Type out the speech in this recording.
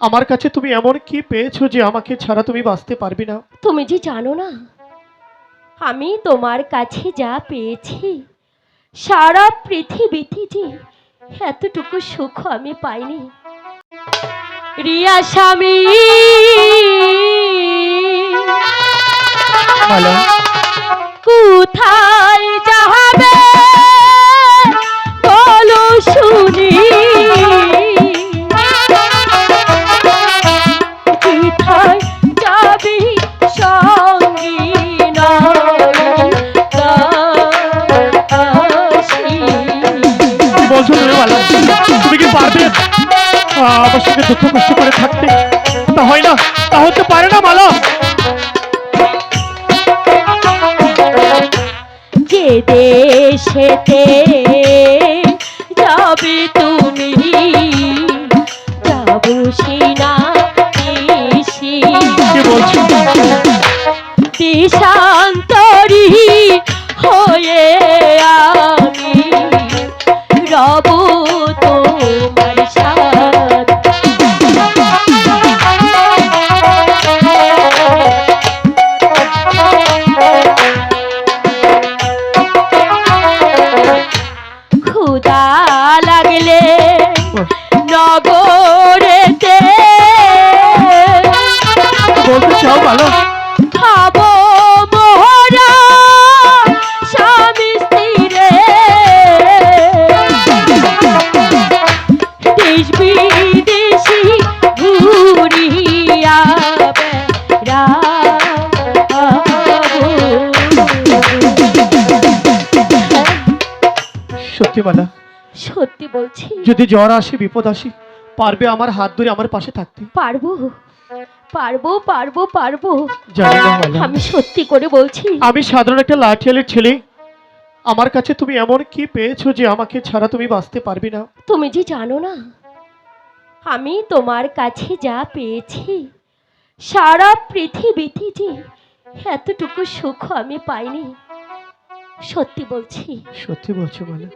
আমার কাছে তুমি এমন কি পেয়েছ যে আমাকে ছাড়া তুমি বাঁচতে পারবে না? তুমি যে জানো না আমি তোমার কাছে যা পেয়েছি সারা পৃথিবীতে যে এতটুকু সুখ আমি পাইনি। রিয়া স্বামী! মালা বলছো তুমি কি পারবে? আমার সঙ্গে দুঃখ কষ্ট করে থাকতে। তা হয় না তা হতে পারে না মালা। যে দেশেতে যাবে তুমি যাব সিনা দেশান্তরী হয়ে নগরেতে বলতে চাও মালা খাব মোহরা স্বামী স্ত্রীরে। দেশ বিদেশি ঘুরিয়া সত্যি মালা সত্যি বলছি। যদি জ্বর আসে বিপদ আসে পারবে আমার হাত ধরে আমার পাশে থাকতে? পারব পারব পারব পারব। জানি না মালা আমি সত্যি করে বলছি। আমি সাধারণ একটা লাঠিয়ালের ছেলে। আমার কাছে তুমি এমন কি পেয়েছ যে আমাকে ছাড়া তুমি বাঁচতে পারবে না? তুমি যে জানো না আমি তোমার কাছে যা পেয়েছি সারা পৃথিবীতে যে এতটুকু সুখ আমি পাইনি সত্যি বলছি। সত্যি বলছো মালা।